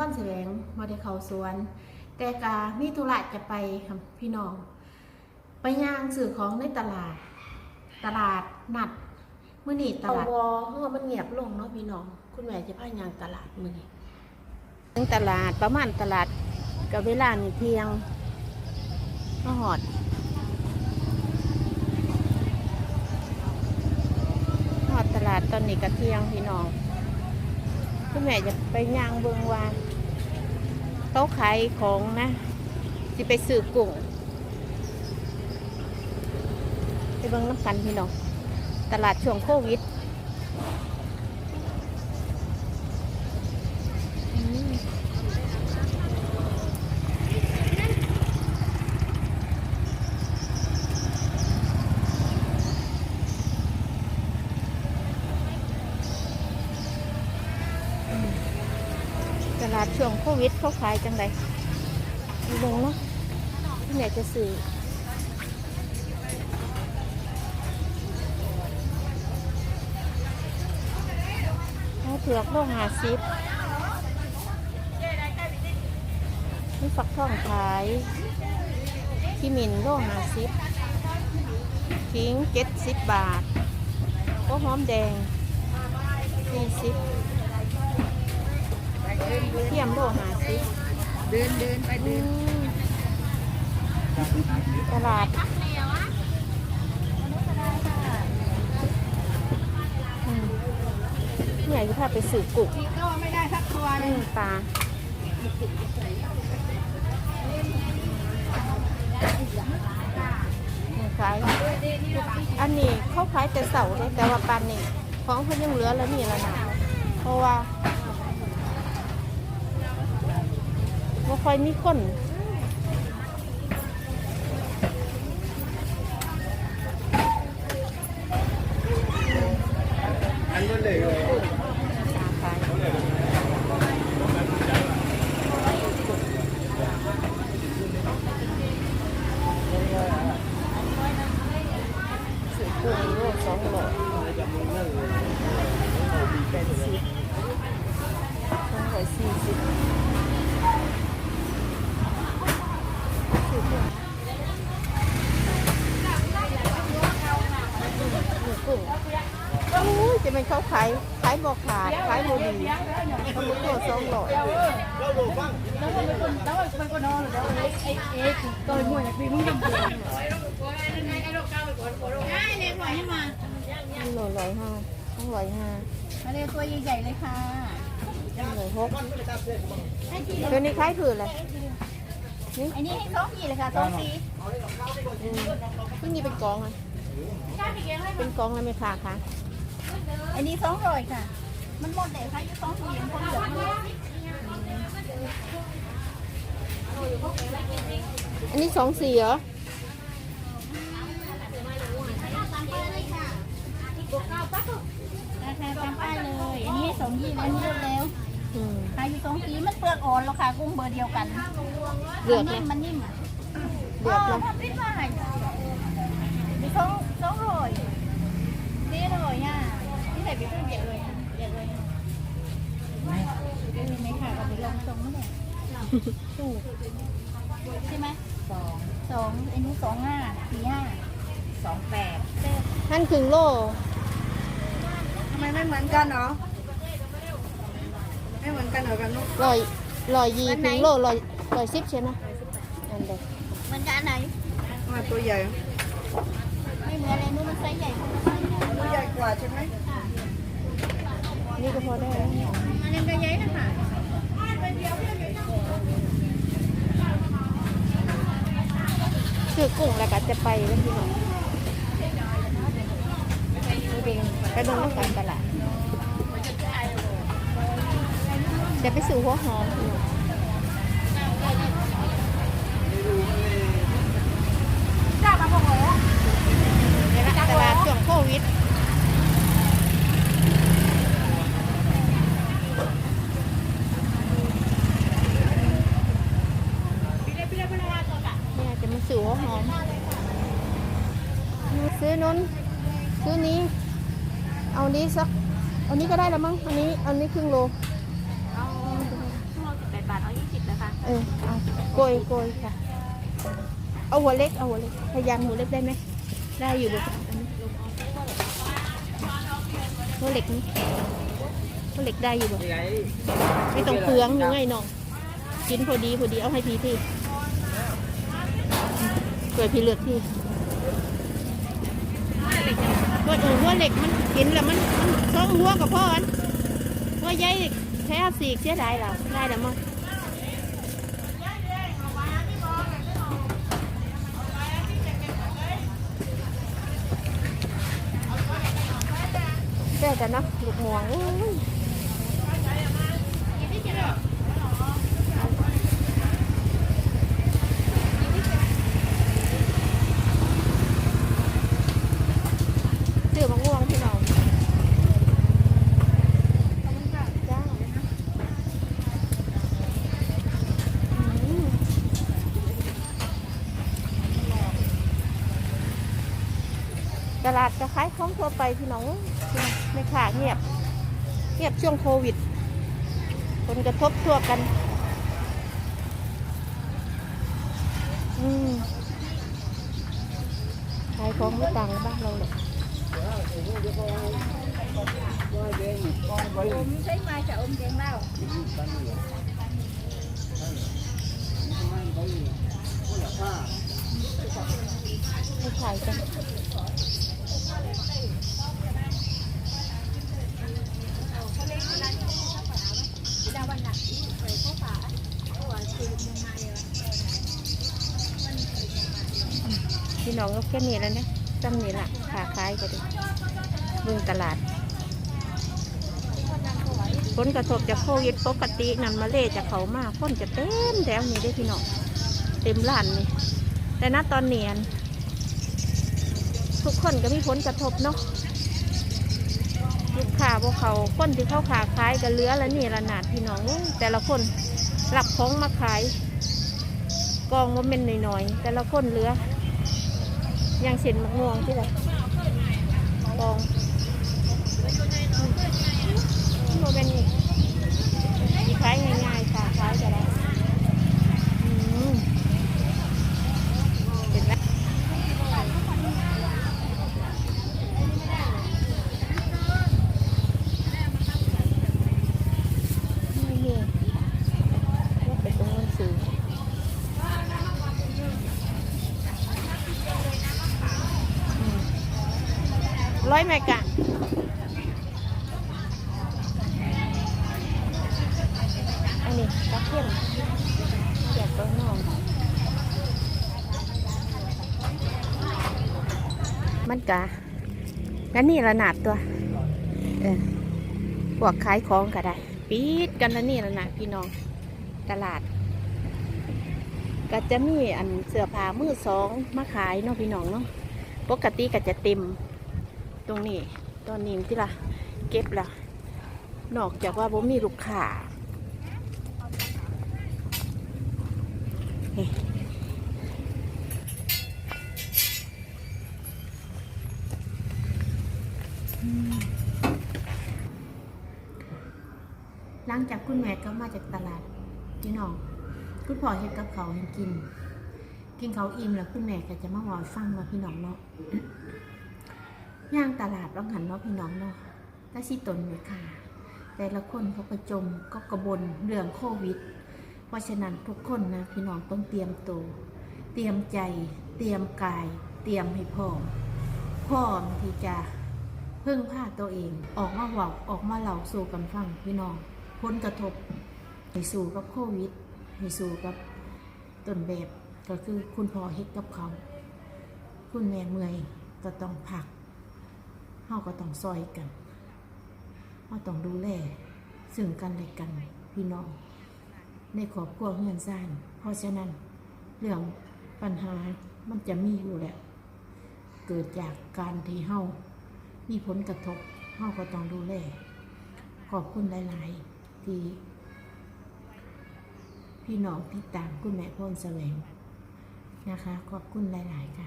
ก้อนแสวงมาได้เข้าสวน แต่กามีธุระจะไปค่ะพี่น้อง ไปย่างสื่อของในตลาด ตลาดนัดมื่อนี้ตลาดวอเฮ้อมันเงียบลงเนาะพี่น้อง คุณแม่จะพาย่างตลาดมื่อนี้ถึงตลาดประมาณตลาดกับเวลานี่เพียงมาหอดหอดตลาดตอนนี้กะเที่ยงพี่น้องคุณแม่จะไปย่างเบิงว่า เขาขายของนะจะไปซื้อกุ้งไปเบิงน้ำกันพี่น้องตลาดช่วงโควิด ลาดช่วงโควิดเขาขายจังไดไปเบิงเนาะคุณแม่จะซื้อเผือกโลหาซิบนี่ฝักทองขายที่มินโลหาซิบทิ้งเจ็ดสิบบาทก็หอมแดงสี่สิบ เทียมโลหาซิเดินเดินไปเดินตลาดอืมเนี่ยจะพาไปสื่อกุกก็ไม่ได้สักตัวเลอืยมปลาขายอันนี้เขาขายแต่เสาเลยแต่ว่าปันนี่ของเขายังเหลือแล้วนี่แล้วนะเพราะว่า ไม่ค่อยมีคนอันนั้นเลย ขายสือกุ้งโลสองโลแปดสิบสองร้อยสี่สิบสือกุ้งสือกุ้ง โอ้ยจะเป็นเขาขายขาย บอกขาดขายโมดีเขาบอกตัวสองร้อยแล้วเป็นคนแล้วเป็นคนนอนหรือเปล่าไอ้เอ๊ะตัวหัวยากมีมึงยังเบื่อได้เลยปล่อยให้มานี่โลร้อยห้าต้องร้อยห้ามาเลยตัวใหญ่ๆเลยค่ะร้อยหกตัวนี้คล้ายผืนเลยอันนี้ให้สองขีเลยค่ะสองขีอืมที่นี่เป็นกองอะเป็นกองแล้วไม่ขาค่ะ อันนี้สองร้อยค่ะ มันหมดเลยค่ะอยู่สองขีมันคนเหลือมันอันนี้สองสี่เหรอราคาตามป้ายเลย อันนี้ให้สองขีอันนี้รวดเร็วอืมขายอยู่สองขีมันเปลือกอ่อนแล้วค่ะกุ้งเบอร์เดียวกันเลือกมันเลนิ่ยมมันนิ่มเลือกเลยทำได้ว่ามีสองสองร้อยนี่อร่อยอะ ที่ใส่ไปเพิ่มเยอะเลยอะเยอะเลยอะไม่ไม่ค่ะเราไปลองตรงนั่นแหละถูกใช่ไหมสองสองอันนี้สองห้าสี่ห้าสองแปดท่านครึ่งโลทำไมไม่เหมือนกันเนาะไม่เหมือนกันเหรอกันลูกร้อยร้อยยี่ครึ่งโลร้อยร้อยสิบใช่ไหมอันเดียวเหมือนกันไหนมาตัวใหญ่ไม่เหมือนอะไรนู้นมันไซส์ใหญ่ไซส์ใหญ่ตัวใหญ่กว่าใช่ไหม นี่ก็พอได้แล้วอันนี้ก็ใหญ่นะคะซื้อกุ้งแล้วก็จะไปแล้วพี่น้องไปดินน้ำกันตลาดจะไปสู่หัวหอมพี่น้องจ้ามาบอเลยนะตลาดช่วงโควิดเนี่ยจะมาสู่หัวหอมซื้อนุ้นซื้อนี้ เอา นี้สักเอานี้ก็ได้แล้วมั้งอันนี้อันนี้ครึ่งโล เอาแปเออเอาโกยโกยค่ะ เอาหัวเล็ก เอาหัวเล็ก พยายามหัวเล็กได้ไหม ได้อยู่บุอันนี้หัวเล็กนี่หัวเล็กได้อยู่บุไม่ต้องเปลืองยังไงน้องกินพอดีพอดี เอาให้พี่ที่เกิดพี่เลือกที่หัวเออหัวเล็กมันกินแล้วมันมันท้องหัวกับพ่ออัน หัวใหญ่แค่สีกเสียดายแล้วได้แล้วมั้งได้แต่เนะลูกมวงอุ้ยซื้อมะม่วงพี่น้องจ้าอืมตลาดจะ ขายของทั่วไปพี่น้องพี่น้องไม่ขาเงียบ เงียบช่วงโควิด ผลกระทบทั่วกัน อืมขายของไม่ต่างกับบ้านเราเลยผมใช้มาจากอมแกงเหล้าไม่ขายกัน ดาวันหนักใส่ข้าวฝาเอาไว้คือมันมาเลย พี่น้องก็แค่นี้แล้วเนี่ยจำนี่ละขาขายก็ดีเรื่งตลาด ผลกระทบจากโควิดปกตินั่นมาเลจากเขามากคนจะเต็มแถวนี้ได้พี่น้องเต็มร้านนี่แต่ณตอนเนียน ทุกคนก็มีผลกระทบเนาะลูกค้าพวกเขาคนที่เขาขาขายกันเลือแล้วนี่ละนาดพี่น้อง แต่ละคนรับของมาขายกองว่าเป็นหน่อยๆแต่ละคนเลือ อย่างเช่นมะม่วงที่ไรกองโมเป็นขายง่ายๆค่ะขายจะได้อืมเห็นไหมนี่นี่ว่าไปตรงนั้นสูง ร้อยเมกะอันนี้ตะเพียนเสียบตัวนองมันกะงั้นนี่ระนาดตัว เออพวกขายของก็ได้ปิดกันแล้วนี่ระนาดพี่น้องตลาด ก็จะมีอันเสื้อผ้ามือสองมาขายเนาะพี่น้องเนาะปกติก็จะเต็ม ตรงนี้ตอนนี้ที่ละเก็บละนอกจากว่าผมมีลูกค้านี่หลังจากคุณแม่ก็มาจากตลาดพี่น้องคุณพ่อเฮ็ดกับเขาวให้กิน กินเขาอิ่มแล้วคุณแม่ก็จะมาบอกฟังว่าพี่น้องเนาะ ย่างตลาดต้องหันเนาะพี่น้องเนาะถ้าสิตนเลยค่ะ แต่ละคนเขาก็จมก็กระบนเรื่องโควิด เพราะฉะนั้นทุกคนนะพี่น้องต้องเตรียมตัว เตรียมใจ เตรียมกาย เตรียมให้พร้อม พร้อมที่จะพึ่งผ้าตัวเอง ออกมาเว่าออกมาเหล่าสู่กันฟังพี่น้องผลกระทบให้สู่กับโควิดให้สู่กับต้นแบบก็คือคุณพ่อเฮ็ดกับเขา คุณแม่เมื่อยก็ต้องพัก เฮาก็ต้องซอยกันเฮาต้องดูแลซึ่งกันและกันพี่น้อง ในครอบครัวเฮือนซ่านเพราะฉะนั้น เรื่องปัญหามันจะมีอยู่แหละ เกิดจากการที่เฮามีผลกระทบเฮาก็ต้องดูแลขอบคุณหลาย ๆ ที่พี่น้องที่ตามคุณแม่พ่นแสวงนะคะ ขอบคุณหลาย ๆ ค่ะ